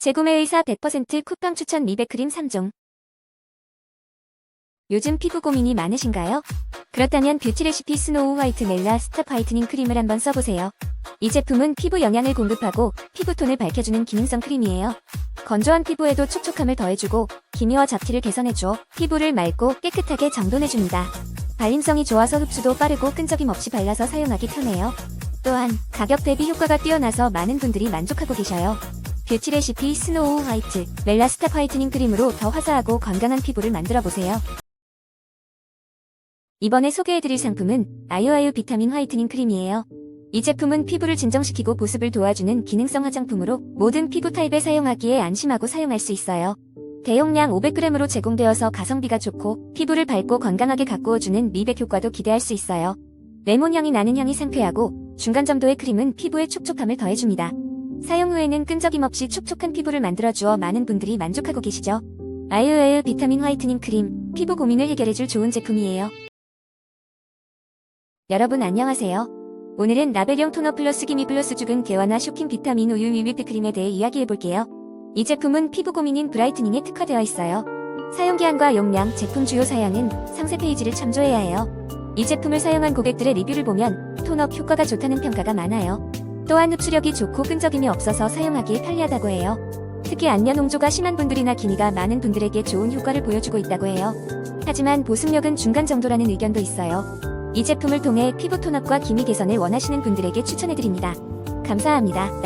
재구매 의사 100% 쿠팡 추천 미백 크림 3종. 요즘 피부 고민이 많으신가요? 그렇다면 뷰티 레시피 스노우 화이트 멜라 스탑 화이트닝 크림을 한번 써보세요. 이 제품은 피부 영양을 공급하고 피부톤을 밝혀주는 기능성 크림이에요. 건조한 피부에도 촉촉함을 더해주고 기미와 잡티를 개선해줘 피부를 맑고 깨끗하게 정돈해줍니다. 발림성이 좋아서 흡수도 빠르고 끈적임 없이 발라서 사용하기 편해요. 또한 가격 대비 효과가 뛰어나서 많은 분들이 만족하고 계셔요. 뷰티 레시피 스노우 화이트 멜라 스탑 화이트닝 크림으로 더 화사하고 건강한 피부를 만들어 보세요. 이번에 소개해드릴 상품은 아유아유 비타민 화이트닝 크림이에요. 이 제품은 피부를 진정시키고 보습을 도와주는 기능성 화장품으로 모든 피부 타입에 사용하기에 안심하고 사용할 수 있어요. 대용량 500g으로 제공되어서 가성비가 좋고 피부를 밝고 건강하게 가꾸어주는 미백 효과도 기대할 수 있어요. 레몬 향이 나는 향이 상쾌하고 중간 점도의 크림은 피부에 촉촉함을 더해줍니다. 사용 후에는 끈적임 없이 촉촉한 피부를 만들어주어 많은 분들이 만족하고 계시죠. 아유아유 비타민 화이트닝 크림, 피부 고민을 해결해줄 좋은 제품이에요. 여러분 안녕하세요. 오늘은 라벨용 토너 플러스 기미 플러스 죽은 개화나 쇼킹 비타민 우유 위비트 크림에 대해 이야기해볼게요. 이 제품은 피부 고민인 브라이트닝에 특화되어 있어요. 사용기한과 용량, 제품 주요 사양은 상세 페이지를 참조해야 해요. 이 제품을 사용한 고객들의 리뷰를 보면 톤업 효과가 좋다는 평가가 많아요. 또한 흡수력이 좋고 끈적임이 없어서 사용하기에 편리하다고 해요. 특히 안면 홍조가 심한 분들이나 기미가 많은 분들에게 좋은 효과를 보여주고 있다고 해요. 하지만 보습력은 중간 정도라는 의견도 있어요. 이 제품을 통해 피부 톤업과 기미 개선을 원하시는 분들에게 추천해드립니다. 감사합니다.